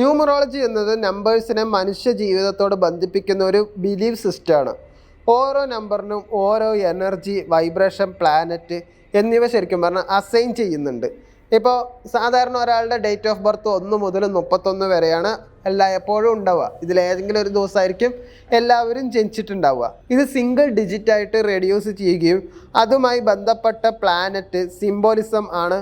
Numerology എന്നത് നമ്പേഴ്സിനെ മനുഷ്യ ജീവിതത്തോട് ബന്ധിപ്പിക്കുന്ന ഒരു ബിലീഫ് സിസ്റ്റമാണ് ഓരോ നമ്പറിനും ഓരോ എനർജി വൈബ്രേഷൻ പ്ലാനറ്റ് എന്നിവ ശരിക്കും പറഞ്ഞാൽ അസൈൻ ചെയ്യുന്നുണ്ട്. ഇപ്പോൾ സാധാരണ ഒരാളുടെ ഡേറ്റ് ഓഫ് ബർത്ത് ഒന്ന് മുതൽ മുപ്പത്തൊന്ന് വരെയാണ് എല്ലാ എപ്പോഴും ഉണ്ടാവുക ഇതിലേതെങ്കിലും ഒരു ദിവസമായിരിക്കും എല്ലാവരും ജനിച്ചിട്ടുണ്ടാവുക. ഇത് സിംഗിൾ ഡിജിറ്റായിട്ട് റെഡ്യൂസ് ചെയ്യുകയും അതുമായി ബന്ധപ്പെട്ട പ്ലാനറ്റ് സിംബോളിസം ആണ്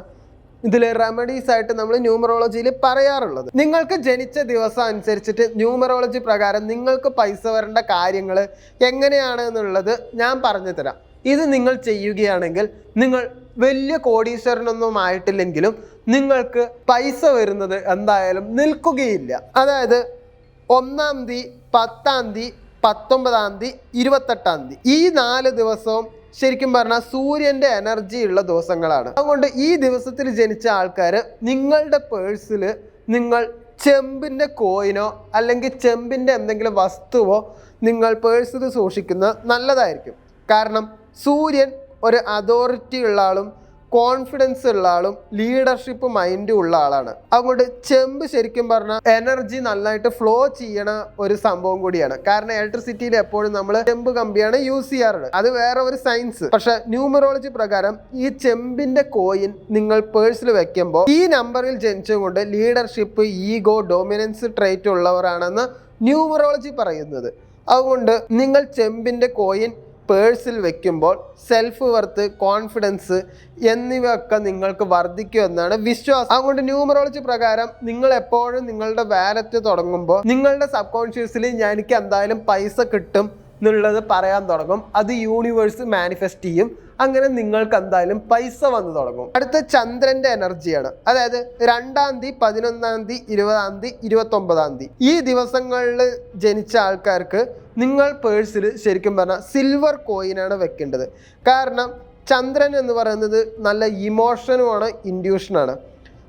ഇതിൽ റെമഡീസ് ആയിട്ട് നമ്മൾ ന്യൂമറോളജിയിൽ പറയാറുള്ളത്. നിങ്ങൾക്ക് ജനിച്ച ദിവസം അനുസരിച്ചിട്ട് ന്യൂമറോളജി പ്രകാരം നിങ്ങൾക്ക് പൈസ വരേണ്ട കാര്യങ്ങൾ എങ്ങനെയാണ് എന്നുള്ളത് ഞാൻ പറഞ്ഞു തരാം. ഇത് നിങ്ങൾ ചെയ്യുകയാണെങ്കിൽ നിങ്ങൾ വലിയ കോടീശ്വരനൊന്നും ആയിട്ടില്ലെങ്കിലും നിങ്ങൾക്ക് പൈസ വരുന്നത് എന്തായാലും നിൽക്കുകയില്ല. അതായത് ഒന്നാം തീയതി പത്താം തീയതി പത്തൊമ്പതാം തീയതി ഇരുപത്തെട്ടാം തീയതി ഈ നാല് ദിവസവും ശരിക്കും പറഞ്ഞാൽ സൂര്യന്റെ എനർജി ഉള്ള ദിവസങ്ങളാണ്. അതുകൊണ്ട് ഈ ദിവസത്തിൽ ജനിച്ച ആൾക്കാർ നിങ്ങളുടെ പേഴ്സിൽ നിങ്ങൾ ചെമ്പിന്റെ കോയിനോ അല്ലെങ്കിൽ ചെമ്പിന്റെ എന്തെങ്കിലും വസ്തുവോ നിങ്ങൾ പേഴ്സിൽ സൂക്ഷിക്കുന്നത് നല്ലതായിരിക്കും. കാരണം സൂര്യൻ ഒരു അതോറിറ്റി ഉള്ള ആളും കോൺഫിഡൻസ് ഉള്ള ആളും ലീഡർഷിപ്പ് മൈൻഡും ഉള്ള ആളാണ്. അതുകൊണ്ട് ചെമ്പ് ശരിക്കും പറഞ്ഞാൽ എനർജി നന്നായിട്ട് ഫ്ലോ ചെയ്യണ ഒരു സംഭവം കൂടിയാണ്. കാരണം ഇലക്ട്രിസിറ്റിയിൽ എപ്പോഴും നമ്മൾ ചെമ്പ് കമ്പിയാണ് യൂസ് ചെയ്യാറുള്ളത്. അത് വേറെ ഒരു സയൻസ് പക്ഷെ ന്യൂമറോളജി പ്രകാരം ഈ ചെമ്പിന്റെ കോയിൻ നിങ്ങൾ പേഴ്സിൽ വെക്കുമ്പോൾ ഈ നമ്പറിൽ ജനിച്ചുകൊണ്ട് ലീഡർഷിപ്പ് ഈഗോ ഡോമിനൻസ് ട്രേറ്റ് ഉള്ളവരാണെന്ന് ന്യൂമറോളജി പറയുന്നത്. അതുകൊണ്ട് നിങ്ങൾ ചെമ്പിന്റെ കോയിൻ പേഴ്സിൽ വെക്കുമ്പോൾ സെൽഫ് വർത്ത് കോൺഫിഡൻസ് എന്നിവയൊക്കെ നിങ്ങൾക്ക് വർദ്ധിക്കും എന്നാണ് വിശ്വാസം. അതുകൊണ്ട് ന്യൂമറോളജി പ്രകാരം നിങ്ങൾ എപ്പോഴും നിങ്ങളുടെ വാലറ്റ് തുടങ്ങുമ്പോൾ നിങ്ങളുടെ സബ് കോൺഷ്യസിൽ ഞാൻ എനിക്ക് എന്തായാലും പൈസ കിട്ടും എന്നുള്ളത് പറയാൻ തുടങ്ങും. അത് യൂണിവേഴ്സ് മാനിഫെസ്റ്റ് ചെയ്യും. അങ്ങനെ നിങ്ങൾക്ക് എന്തായാലും പൈസ വന്നു തുടങ്ങും. അടുത്ത ചന്ദ്രന്റെ എനർജിയാണ് അതായത് രണ്ടാം തീയതി പതിനൊന്നാം തീയതി ഇരുപതാം തീയതി ഇരുപത്തൊമ്പതാം തീയതി. ഈ ദിവസങ്ങളിൽ ജനിച്ച ആൾക്കാർക്ക് നിങ്ങൾ പേഴ്സിൽ ശരിക്കും പറഞ്ഞാൽ സിൽവർ കോയിനാണ് വെക്കേണ്ടത്. കാരണം ചന്ദ്രൻ എന്ന് പറയുന്നത് നല്ല ഇമോഷനുമാണ് ഇൻഡ്യൂഷനാണ്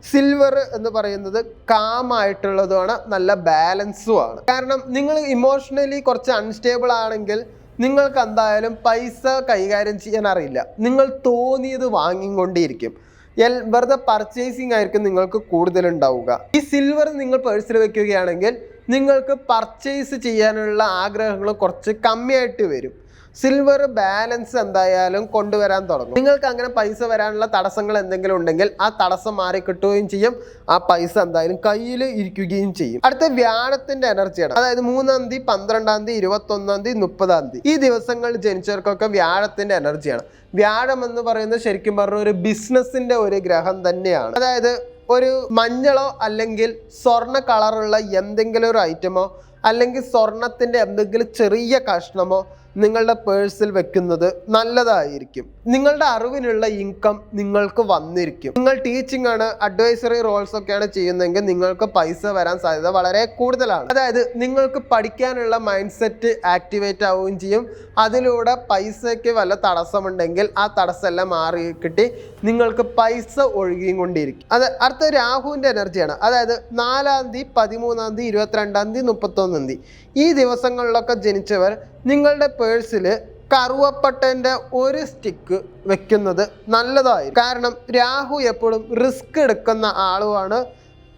സിൽവർ എന്ന് പറയുന്നത് കാമായിട്ടുള്ളതുമാണ് നല്ല ബാലൻസും ആണ്. കാരണം നിങ്ങൾ ഇമോഷണലി കുറച്ച് അൺസ്റ്റേബിൾ ആണെങ്കിൽ നിങ്ങൾക്ക് എന്തായാലും പൈസ കൈകാര്യം ചെയ്യാൻ അറിയില്ല. നിങ്ങൾ തോന്നിയത് വാങ്ങിക്കൊണ്ടേയിരിക്കും. എൽ വെറുതെ പർച്ചേസിങ് ആയിരിക്കും നിങ്ങൾക്ക് കൂടുതലുണ്ടാവുക. ഈ സിൽവർ നിങ്ങൾ പേഴ്സിൽ വെക്കുകയാണെങ്കിൽ നിങ്ങൾക്ക് പർച്ചേസ് ചെയ്യാനുള്ള ആഗ്രഹങ്ങൾ കുറച്ച് കമ്മിയായിട്ട് വരും. സിൽവർ ബാലൻസ് എന്തായാലും കൊണ്ടുവരാൻ തുടങ്ങും. നിങ്ങൾക്ക് അങ്ങനെ പൈസ വരാനുള്ള തടസ്സങ്ങൾ എന്തെങ്കിലും ഉണ്ടെങ്കിൽ ആ തടസ്സം മാറി കിട്ടുകയും ചെയ്യും. ആ പൈസ എന്തായാലും കയ്യിൽ ഇരിക്കുകയും ചെയ്യും. അടുത്ത വ്യാഴത്തിന്റെ എനർജിയാണ് അതായത് മൂന്നാം തീയതി പന്ത്രണ്ടാം തീയതി ഇരുപത്തി ഒന്നാം തീയതി മുപ്പതാം തീയതി. ഈ ദിവസങ്ങൾ ജനിച്ചവർക്കൊക്കെ വ്യാഴത്തിന്റെ എനർജിയാണ് വ്യാഴം എന്ന് പറയുന്നത് ശരിക്കും പറഞ്ഞ ഒരു ബിസിനസിന്റെ ഒരു ഗ്രഹം തന്നെയാണ്. അതായത് ഒരു മഞ്ഞളോ അല്ലെങ്കിൽ സ്വർണ കളറുള്ള എന്തെങ്കിലും ഒരു ഐറ്റമോ അല്ലെങ്കിൽ സ്വർണത്തിന്റെ എന്തെങ്കിലും ചെറിയ കഷ്ണമോ നിങ്ങളുടെ പേഴ്സിൽ വെക്കുന്നത് നല്ലതായിരിക്കും. നിങ്ങളുടെ അറിവിനുള്ള ഇൻകം നിങ്ങൾക്ക് വന്നിരിക്കും. നിങ്ങൾ ടീച്ചിങ് ആണ് അഡ്വൈസറി റോൾസ് ഒക്കെയാണ് ചെയ്യുന്നതെങ്കിൽ നിങ്ങൾക്ക് പൈസ വരാൻ സാധ്യത വളരെ കൂടുതലാണ്. അതായത് നിങ്ങൾക്ക് പഠിക്കാനുള്ള മൈൻഡ് സെറ്റ് ആക്ടിവേറ്റ് ആവുകയും ചെയ്യും. അതിലൂടെ പൈസയ്ക്ക് വല്ല തടസ്സമുണ്ടെങ്കിൽ ആ തടസ്സമെല്ലാം മാറി കിട്ടി നിങ്ങൾക്ക് പൈസ ഒഴുകിയും കൊണ്ടിരിക്കും. അത് അടുത്ത രാഹുവിന്റെ എനർജിയാണ് അതായത് നാലാം തീയതി പതിമൂന്നാം തീയതി ഇരുപത്തിരണ്ടാം തീയതി മുപ്പത്തൊന്നാം തീയതി. ഈ ദിവസങ്ങളിലൊക്കെ ജനിച്ചവർ നിങ്ങളുടെ പേഴ്സിൽ കറുവപ്പട്ടന്റെ ഒരു സ്റ്റിക്ക് വെക്കുന്നത് നല്ലതായി കാരണം രാഹു എപ്പോഴും റിസ്ക് എടുക്കുന്ന ആളുമാണ്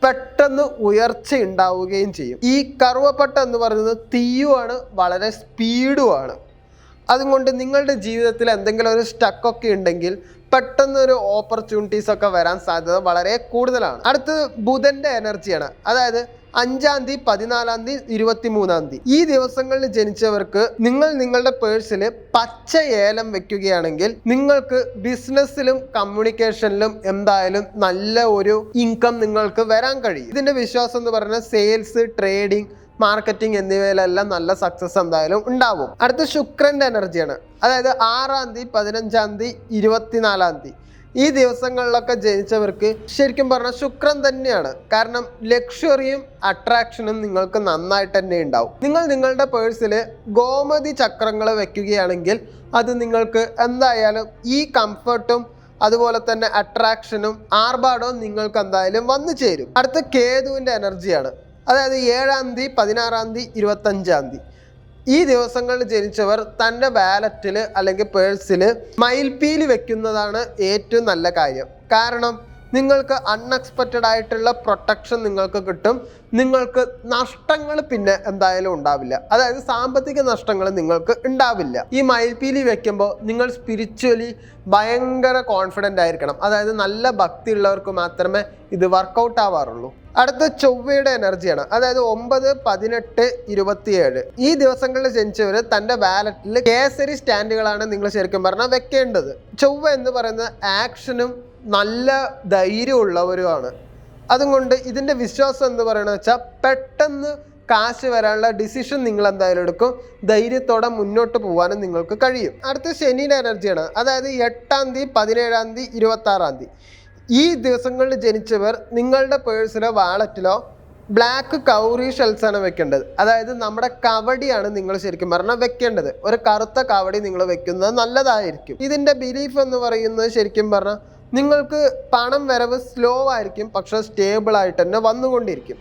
പെട്ടെന്ന് ഉയർച്ച ഉണ്ടാവുകയും ചെയ്യും. ഈ കറുവപ്പട്ട എന്ന് പറയുന്നത് തീയുമാണ് വളരെ സ്പീഡുമാണ്. അതുകൊണ്ട് നിങ്ങളുടെ ജീവിതത്തിൽ എന്തെങ്കിലും ഒരു സ്റ്റക്കൊക്കെ ഉണ്ടെങ്കിൽ പെട്ടെന്ന് ഒരു ഓപ്പർച്യൂണിറ്റീസ് ഒക്കെ വരാൻ സാധ്യത വളരെ കൂടുതലാണ്. അടുത്തത് ബുധന്റെ എനർജിയാണ് അതായത് അഞ്ചാം തീയതി പതിനാലാം തീയതി ഇരുപത്തി മൂന്നാം തീയതി. ഈ ദിവസങ്ങളിൽ ജനിച്ചവർക്ക് നിങ്ങൾ നിങ്ങളുടെ പേഴ്സിൽ പച്ച ഏലം വെക്കുകയാണെങ്കിൽ നിങ്ങൾക്ക് ബിസിനസ്സിലും കമ്മ്യൂണിക്കേഷനിലും എന്തായാലും നല്ല ഒരു ഇൻകം നിങ്ങൾക്ക് വരാൻ കഴിയും. ഇതിന്റെ വിശ്വാസം എന്ന് പറഞ്ഞാൽ സെയിൽസ് ട്രേഡിംഗ് മാർക്കറ്റിംഗ് എന്നിവയിലെല്ലാം നല്ല സക്സസ് എന്തായാലും ഉണ്ടാവും. അടുത്ത ശുക്രന്റെ എനർജിയാണ്. അതായത് ആറാം തീയതി പതിനഞ്ചാം തീയതി ഇരുപത്തിനാലാം തീയതി. ഈ ദിവസങ്ങളിലൊക്കെ ജനിച്ചവർക്ക് ശരിക്കും പറഞ്ഞാൽ ശുക്രൻ തന്നെയാണ്. കാരണം ലക്ഷറിയും അട്രാക്ഷനും നിങ്ങൾക്ക് നന്നായിട്ട് തന്നെ ഉണ്ടാവും. നിങ്ങൾ നിങ്ങളുടെ പേഴ്സിൽ ഗോമതി ചക്രങ്ങൾ വെക്കുകയാണെങ്കിൽ അത് നിങ്ങൾക്ക് എന്തായാലും ഈ കംഫർട്ടും അതുപോലെ തന്നെ അട്രാക്ഷനും ആർഭാടവും നിങ്ങൾക്ക് എന്തായാലും വന്നു ചേരും. അടുത്ത കേതുവിന്റെ എനർജിയാണ് അതായത് ഏഴാം തീയതി പതിനാറാം തീയതി ഇരുപത്തഞ്ചാം തീയതി. ഈ ദിവസങ്ങളിൽ ജനിച്ചവർ തന്റെ വാലറ്റിൽ അല്ലെങ്കിൽ പേഴ്സിൽ മയിൽപ്പീലി വെക്കുന്നതാണ് ഏറ്റവും നല്ല കാര്യം. കാരണം നിങ്ങൾക്ക് അൺഎക്സ്പെക്റ്റഡ് ആയിട്ടുള്ള പ്രൊട്ടക്ഷൻ നിങ്ങൾക്ക് കിട്ടും. നിങ്ങൾക്ക് നഷ്ടങ്ങൾ പിന്നെ എന്തായാലും ഉണ്ടാവില്ല. അതായത് സാമ്പത്തിക നഷ്ടങ്ങൾ നിങ്ങൾക്ക് ഉണ്ടാവില്ല. ഈ മയിൽപീലി വെക്കുമ്പോൾ നിങ്ങൾ സ്പിരിച്വലി ഭയങ്കര കോൺഫിഡന്റ് ആയിരിക്കണം. അതായത് നല്ല ഭക്തി ഉള്ളവർക്ക് മാത്രമേ ഇത് വർക്കൗട്ട് ആവാറുള്ളൂ. അടുത്ത ചൊവ്വയുടെ എനർജിയാണ് അതായത് ഒമ്പത് പതിനെട്ട് ഇരുപത്തിയേഴ്. ഈ ദിവസങ്ങളിൽ ജനിച്ചവർ തന്റെ വാലറ്റിൽ കേസരി സ്റ്റാൻഡുകളാണ് നിങ്ങൾ ശരിക്കും പറഞ്ഞാൽ വെക്കേണ്ടത്. ചൊവ്വ എന്ന് പറയുന്നത് ആക്ഷനും നല്ല ധൈര്യമുള്ളവരുമാണ്. അതുകൊണ്ട് ഇതിന്റെ വിശ്വാസം എന്ന് പറയുന്നത് വെച്ചാൽ പെട്ടെന്ന് കാശ് വരാനുള്ള ഡിസിഷൻ നിങ്ങൾ എന്തായാലും എടുക്കും. ധൈര്യത്തോടെ മുന്നോട്ട് പോകാനും നിങ്ങൾക്ക് കഴിയും. അടുത്ത ശനിയുടെ എനർജിയാണ്. അതായത് എട്ടാം തീയതി പതിനേഴാം തീയതി ഇരുപത്താറാം തീയതി. ഈ ദിവസങ്ങളിൽ ജനിച്ചവർ നിങ്ങളുടെ പേഴ്സിലോ വാളറ്റിലോ ബ്ലാക്ക് കൗറി ഷെൽസ് ആണ് വെക്കേണ്ടത്. അതായത് നമ്മുടെ കവടിയാണ് നിങ്ങൾ ശരിക്കും പറഞ്ഞാൽ വെക്കേണ്ടത്. ഒരു കറുത്ത കവടി നിങ്ങൾ വെക്കുന്നത് നല്ലതായിരിക്കും. ഇതിന്റെ ബിലീഫ് എന്ന് പറയുന്നത് ശരിക്കും പറഞ്ഞാൽ നിങ്ങൾക്ക് പണം വരവ് സ്ലോ ആയിരിക്കും പക്ഷേ സ്റ്റേബിൾ ആയിട്ട് തന്നെ വന്നുകൊണ്ടിരിക്കും.